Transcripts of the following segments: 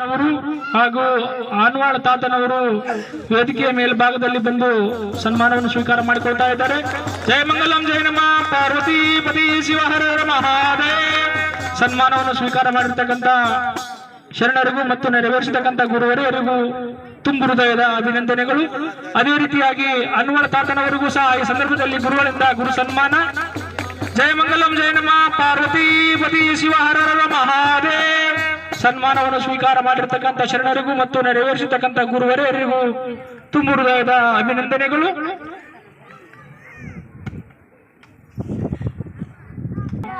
ಅವರು ಹಾಗೂ ಆನ್ವಾಳ ತಾತನವರು ವೇದಿಕೆಯ ಮೇಲ್ಭಾಗದಲ್ಲಿ ಬಂದು ಸನ್ಮಾನವನ್ನು ಸ್ವೀಕಾರ ಮಾಡಿಕೊಳ್ತಾ ಇದ್ದಾರೆ. ಜಯ ಮಂಗಲಂ, ಜಯ ನಮ. ಪಾರ್ವತಿ ಪತಿ ಶಿವ ಹರ ಹರ ಮಹಾದೇವ್. ಸನ್ಮಾನವನ್ನು ಸ್ವೀಕಾರ ಮಾಡಿರ್ತಕ್ಕಂಥ ಶರಣರಿಗೂ ಮತ್ತು ನೆರವೇರಿಸತಕ್ಕಂಥ ಗುರುವರಿಯರಿಗೂ ತುಂಬು ಹೃದಯದ ಅಭಿನಂದನೆಗಳು. ಅದೇ ರೀತಿಯಾಗಿ ಅನ್ವಳ ತಾತನವರಿಗೂ ಸಹ ಈ ಸಂದರ್ಭದಲ್ಲಿ ಗುರುಗಳಿಂದ ಗುರು ಸನ್ಮಾನ. ಜಯ ಮಂಗಲಂ, ಜಯ ನಮ. ಪಾರ್ವತಿ ಪತಿ ಶಿವ ಹರ ಹರ ಮಹಾದೇವ್. ಸನ್ಮಾನವನ್ನು ಸ್ವೀಕಾರ ಮಾಡಿರ್ತಕ್ಕಂಥ ಶರಣರಿಗೂ ಮತ್ತು ನೆರವೇರಿಸತಕ್ಕಂಥ ಗುರುವರೆಯರಿಗೂ ತುಂಬು ಅಭಿನಂದನೆಗಳು.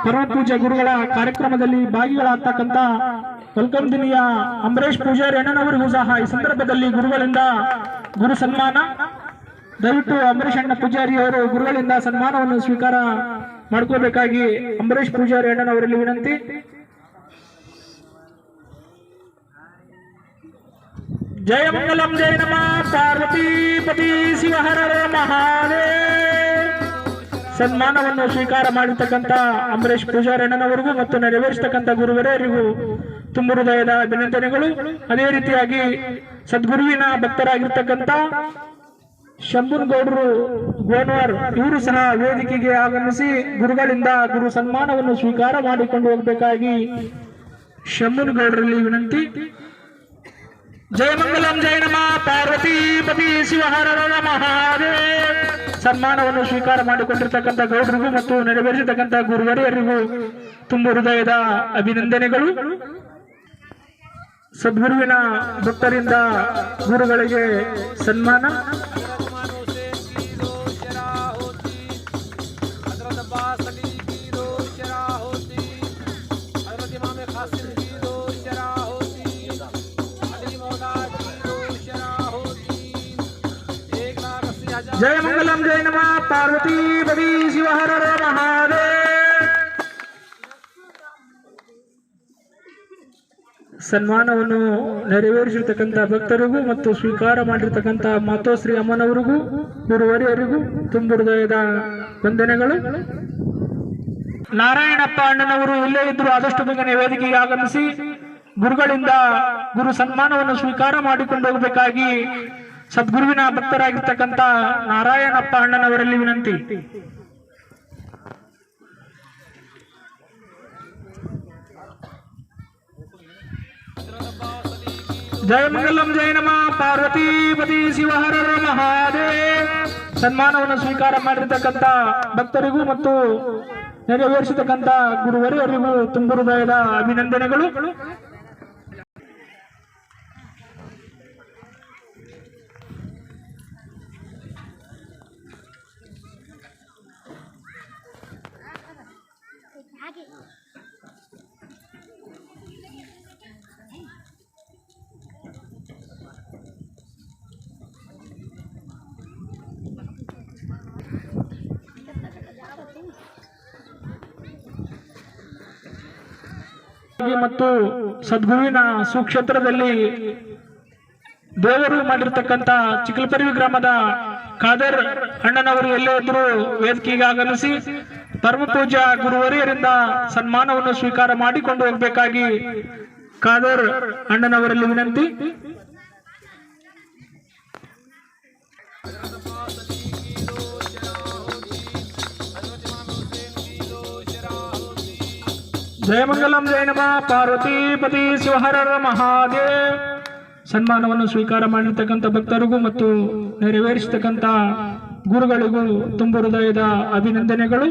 ಪರಮ ಪೂಜೆ ಗುರುಗಳ ಕಾರ್ಯಕ್ರಮದಲ್ಲಿ ಭಾಗಿಗಳಾಗ್ತಕ್ಕಂಥ ಕಲ್ಕಂದಿನಿಯ ಅಂಬರೀಶ್ ಪೂಜಾರಿ ಅಣ್ಣನವರಿಗೂ ಸಹ ಈ ಸಂದರ್ಭದಲ್ಲಿ ಗುರುಗಳಿಂದ ಗುರು ಸನ್ಮಾನ. ದಯವಿಟ್ಟು ಅಂಬರೀಶ್ ಅಣ್ಣ ಪೂಜಾರಿ ಅವರು ಗುರುಗಳಿಂದ ಸನ್ಮಾನವನ್ನು ಸ್ವೀಕಾರ ಮಾಡ್ಕೋಬೇಕಾಗಿ ಅಂಬರೀಶ್ ಪೂಜಾರಿ ಅಣ್ಣನವರಲ್ಲಿ ವಿನಂತಿ. ಜಯ ಮಂಗಲಂ, ಜಯ ನಮ. ಪಾರ್ವತಿ ಪತಿ ಶಿವ ಹರ ಹರ ಮಹಾದೇವ್. ಸನ್ಮಾನವನ್ನು ಸ್ವೀಕಾರ ಮಾಡಿರ್ತಕ್ಕಂಥ ಅಂಬರೀಶ್ ಪೂಜಾರಣ್ಣನವರಿಗೂ ಮತ್ತು ನೆರವೇರಿಸತಕ್ಕಂಥ ಗುರುವರೇರಿಗೂ ತುಂಬ ಹೃದಯದ ಅಭಿನಂದನೆಗಳು. ಅದೇ ರೀತಿಯಾಗಿ ಸದ್ಗುರುವಿನ ಭಕ್ತರಾಗಿರ್ತಕ್ಕಂಥ ಶಂಭುನಗೌಡರು ಗೋನ್ವಾರ್, ಇವರು ಸಹ ವೇದಿಕೆಗೆ ಆಗಮಿಸಿ ಗುರುಗಳಿಂದ ಗುರು ಸನ್ಮಾನವನ್ನು ಸ್ವೀಕಾರ ಮಾಡಿಕೊಂಡು ಹೋಗಬೇಕಾಗಿ ಶಂಭುನಗೌಡರಲ್ಲಿ ವಿನಂತಿ. ಜಯ ಮಂಗಲಂ ಜಯ ನಮ ಪಾರ್ವತಿ ಪತಿ ಶಿವ ಹರ ಹರ ಮಹಾದೇವ್ ಸನ್ಮಾನವನ್ನು ಸ್ವೀಕಾರ ಮಾಡಿಕೊಂಡಿರ್ತಕ್ಕಂಥ ಗೌಡರಿಗೂ ಮತ್ತು ನೆರವೇರಿಸತಕ್ಕಂಥ ಗುರುವರಿಯರಿಗೂ ತುಂಬ ಹೃದಯದ ಅಭಿನಂದನೆಗಳು. ಸದ್ಗುರುವಿನ ಭಕ್ತರಿಂದ ಗುರುಗಳಿಗೆ ಸನ್ಮಾನ. ಜಯ ಮಂಗಲಂ ಜಯ ನಮ ಪಾರ್ವತಿ ಪತಿ ಶಿವ ಹರ ಸನ್ಮಾನವನ್ನು ನೆರವೇರಿಸಿರ್ತಕ್ಕಂಥ ಭಕ್ತರಿಗೂ ಮತ್ತು ಸ್ವೀಕಾರ ಮಾಡಿರ್ತಕ್ಕಂಥ ಮಾತೋಶ್ರೀ ಅಮ್ಮನವರಿಗೂ, ಗುರುವರಿಯರಿಗೂ ತುಂಬ ಹೃದಯದ ವಂದನೆಗಳು. ನಾರಾಯಣಪ್ಪ ಅಣ್ಣನವರು ಇಲ್ಲೇ ಇದ್ರು ಆದಷ್ಟು ಬೇಗನೆ ವೇದಿಕೆಗೆ ಆಗಮಿಸಿ, ಗುರುಗಳಿಂದ ಗುರು ಸನ್ಮಾನವನ್ನು ಸ್ವೀಕಾರ ಮಾಡಿಕೊಂಡು ಹೋಗಬೇಕಾಗಿ ಸದ್ಗುರುವಿನ ಭಕ್ತರಾಗಿರ್ತಕ್ಕಂಥ ನಾರಾಯಣಪ್ಪ ಅಣ್ಣನವರಲ್ಲಿ ವಿನಂತಿ. ಜಯ ಮಂಗಲಂ, ಜಯ ನಮ. ಪಾರ್ವತಿ ಪತಿ ಶಿವ ಹರ ಹರ ಮಹಾದೇವ್. ಸನ್ಮಾನವನ್ನು ಸ್ವೀಕಾರ ಮಾಡಿರ್ತಕ್ಕಂಥ ಭಕ್ತರಿಗೂ ಮತ್ತು ನೆರವೇರಿಸತಕ್ಕಂಥ ಗುರುವರಿಯರಿಗೂ ತುಂಬ ಹೃದಯದ ಅಭಿನಂದನೆಗಳು. ಮತ್ತು ಸದ್ಗುರುವಿನ ಸುಕ್ಷೇತ್ರದಲ್ಲಿ ದೇವರು ಮಾಡಿರ್ತಕ್ಕಂಥ ಚಿಕ್ಕಲ್ಪರಿವಿ ಗ್ರಾಮದ ಖಾದರ್ ಅಣ್ಣನವರು ಎಲ್ಲೇ ಇದ್ರು ವೇದಿಕೆಗೆ ಆಗಮಿಸಿ ಪರಮ ಪೂಜಾ ಗುರುವರಿಯರಿಂದ ಸನ್ಮಾನವನ್ನು ಸ್ವೀಕಾರ ಮಾಡಿಕೊಂಡು ಹೋಗಬೇಕಾಗಿ ಖಾದರ್ ಅಣ್ಣನವರಲ್ಲಿ ವಿನಂತಿ. ಜಯಮಂಗಲಂ ಜಯ ನಮ. ಪಾರ್ವತಿ ಪತಿ ಶಿವ ಹರ ಹರ ಮಹಾದೇವ್. ಸನ್ಮಾನವನ್ನು ಸ್ವೀಕಾರ ಮಾಡಿರ್ತಕ್ಕಂಥ ಭಕ್ತರಿಗೂ ಮತ್ತು ನೆರವೇರಿಸತಕ್ಕಂಥ ಗುರುಗಳಿಗೂ ತುಂಬ ಹೃದಯದ ಅಭಿನಂದನೆಗಳು.